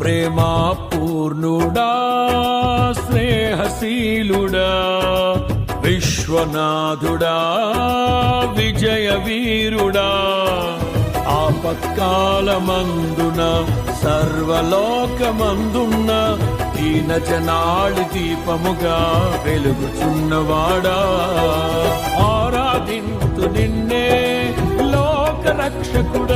ప్రేమా పూర్ణుడా స్నేహశీలుడా విశ్వనాథుడా విజయ వీరుడా ఆపత్కాలమందున సర్వలోకమందున్న దీన జనాళి దీపముగా వెలుగుచున్నవాడా. ఆరాధింతు నిన్నే లోక రక్షకుడా